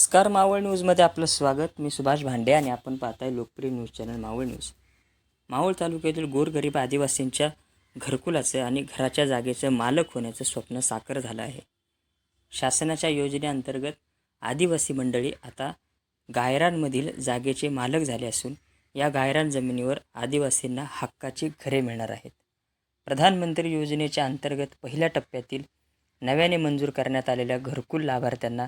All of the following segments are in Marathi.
नमस्कार मावळ न्यूजमध्ये आपलं स्वागत. मी सुभाष भांडे आणि आपण पाहताय लोकप्रिय news channel Maval news. Maval तालुक्यातील गोरगरीब आदिवासींच्या घरकुलाचं आणि घराच्या जागेचं मालक होण्याचं स्वप्न साकार झालं आहे. शासनाच्या योजनेअंतर्गत आदिवासी मंडळी आता गायरांमधील जागेचे मालक झाले असून या गायरान जमिनीवर आदिवासींना हक्काची घरे मिळणार आहेत. प्रधानमंत्री योजनेच्या अंतर्गत पहिल्या टप्प्यातील नव्याने मंजूर करण्यात आलेल्या घरकुल लाभार्थ्यांना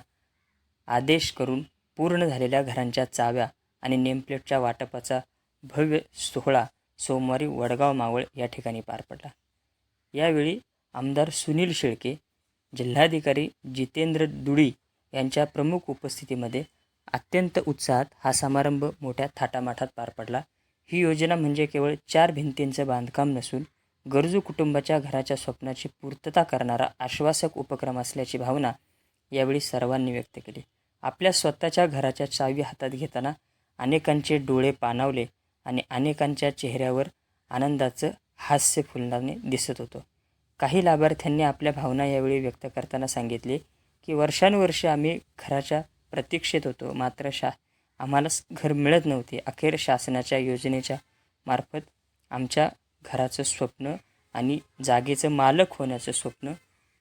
आदेश करून पूर्ण झालेल्या घरांच्या चाव्या आणि नेमप्लेटच्या वाटपाचा भव्य सोहळा सोमवारी वडगाव मावळ या ठिकाणी पार पडला. यावेळी आमदार सुनील शेळके जिल्हाधिकारी जितेंद्र दुडी यांच्या प्रमुख उपस्थितीमध्ये अत्यंत उत्साहात हा समारंभ मोठ्या थाटामाठात पार पडला. ही योजना म्हणजे केवळ चार भिंतींचं बांधकाम नसून गरजू कुटुंबाच्या घराच्या स्वप्नाची पूर्तता करणारा आश्वासक उपक्रम असल्याची भावना यावेळी सर्वांनी व्यक्त केली. आपल्या स्वतःच्या घराच्या चावी हातात घेताना अनेकांचे डोळे पाणावले आणि अनेकांच्या चेहऱ्यावर आनंदाचं हास्य फुलणाने दिसत होतं. काही लाभार्थ्यांनी आपल्या भावना यावेळी व्यक्त करताना सांगितले की वर्षानुवर्षे आम्ही घराच्या प्रतीक्षेत होतो. मात्र शा आम्हाला घर मिळत नव्हते. अखेर शासनाच्या योजनेच्या मार्फत आमच्या घराचं स्वप्न आणि जागेचं मालक होण्याचं स्वप्न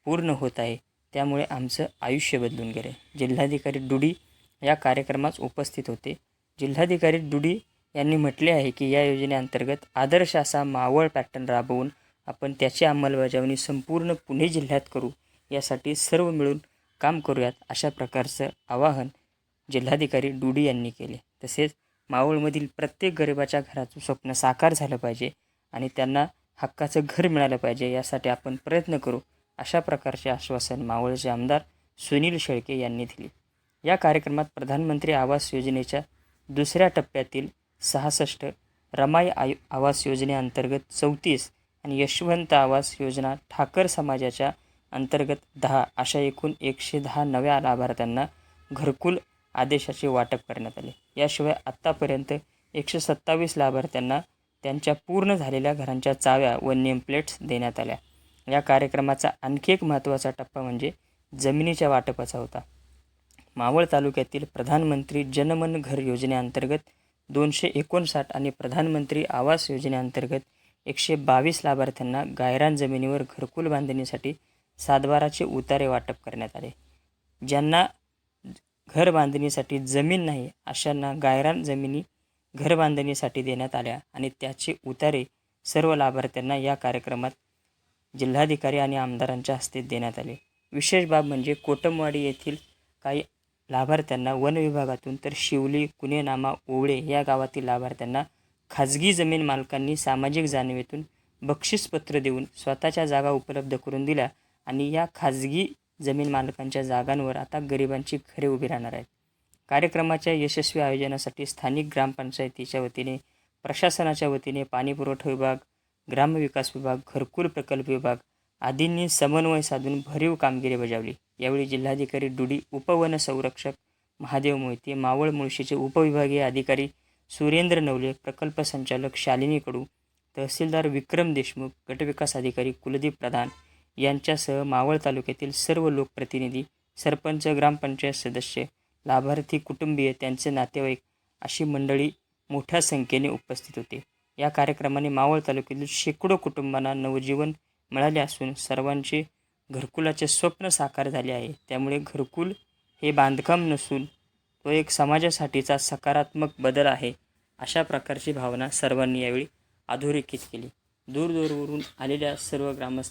पूर्ण होत आहे. त्यामुळे आमचं आयुष्य बदलून गेले जिल्हाधिकारी डुडी या कार्यक्रमास उपस्थित होते. जिल्हाधिकारी डुडी यांनी म्हटले आहे की या योजनेअंतर्गत आदर्श असा मावळ पॅटर्न राबवून आपण त्याची अंमलबजावणी संपूर्ण पुणे जिल्ह्यात करू. यासाठी सर्व मिळून काम करूयात अशा प्रकारचं आवाहन जिल्हाधिकारी डुडी यांनी केले. तसेच मावळमधील प्रत्येक गरिबाच्या घराचं स्वप्न साकार झालं पाहिजे आणि त्यांना हक्काचं घर मिळालं पाहिजे यासाठी आपण प्रयत्न करू. अशा प्रकारचे आश्वासन मावळचे आमदार सुनील शेळके यांनी दिले. या कार्यक्रमात प्रधानमंत्री आवास योजनेच्या दुसऱ्या टप्प्यातील सहासष्ट रमाई आयु आवास योजनेअंतर्गत चौतीस आणि यशवंत आवास योजना ठाकर समाजाच्या अंतर्गत दहा अशा एकूण एकशे दहा नव्या लाभार्थ्यांना घरकुल आदेशाचे वाटप करण्यात आले. याशिवाय आत्तापर्यंत एकशे सत्तावीस लाभार्थ्यांना त्यांच्या पूर्ण झालेल्या घरांच्या चाव्या व नेमप्लेट्स देण्यात आल्या. या कार्यक्रमाचा आणखी एक महत्त्वाचा टप्पा म्हणजे जमिनीच्या वाटपाचा होता. मावळ तालुक्यातील प्रधानमंत्री जनमन घर योजनेअंतर्गत दोनशे एकोणसाठ आणि प्रधानमंत्री आवास योजनेअंतर्गत एकशे बावीस लाभार्थ्यांना गायरान जमिनीवर घरकुल बांधणीसाठी सातबाराचे उतारे वाटप करण्यात आले. ज्यांना घर बांधणीसाठी जमीन नाही अशांना गायरान जमिनी घर बांधणीसाठी देण्यात आल्या आणि त्याचे उतारे सर्व लाभार्थ्यांना या कार्यक्रमात जिल्हाधिकारी आणि आमदारांच्या हस्ते देण्यात आले. विशेष बाब म्हणजे कोटमवाडी येथील काही लाभार्थ्यांना वन विभागातून तर शिवली कुणेनामा ओवळे या गावातील लाभार्थ्यांना खाजगी जमीन मालकांनी सामाजिक जाणीवेतून बक्षीसपत्र देऊन स्वतःच्या जागा उपलब्ध करून दिल्या आणि या खाजगी जमीन मालकांच्या जागांवर आता गरिबांची घरे उभी राहणार आहेत. कार्यक्रमाच्या यशस्वी आयोजनासाठी स्थानिक ग्रामपंचायतीच्या वतीने प्रशासनाच्या वतीने पाणीपुरवठा विभाग ग्रामविकास विभाग घरकुल प्रकल्प विभाग आदींनी समन्वय साधून भरीव कामगिरी बजावली. यावेळी जिल्हाधिकारी डुडी उपवन संरक्षक महादेव मोहिते मावळ मुळशीचे उपविभागीय अधिकारी सुरेंद्र नवले प्रकल्प संचालक शालिनी कडू तहसीलदार विक्रम देशमुख गटविकास अधिकारी कुलदीप प्रधान यांच्यासह मावळ तालुक्यातील सर्व लोकप्रतिनिधी सरपंच ग्रामपंचायत सदस्य लाभार्थी कुटुंबीय त्यांचे नातेवाईक अशी मंडळी मोठ्या संख्येने उपस्थित होते. या कार्यक्रमाने मावळ तालुक्यातील शेकडो कुटुंबांना नवजीवन मिळाले असून सर्वांचे घरकुलाचे स्वप्न साकार झाले आहे. त्यामुळे घरकुल हे बांधकाम नसून तो एक समाजासाठीचा सकारात्मक बदल आहे अशा प्रकारची भावना सर्वांनी यावेळी अधोरेखित केली. दूरदूरवरून आलेल्या सर्व ग्रामस्थ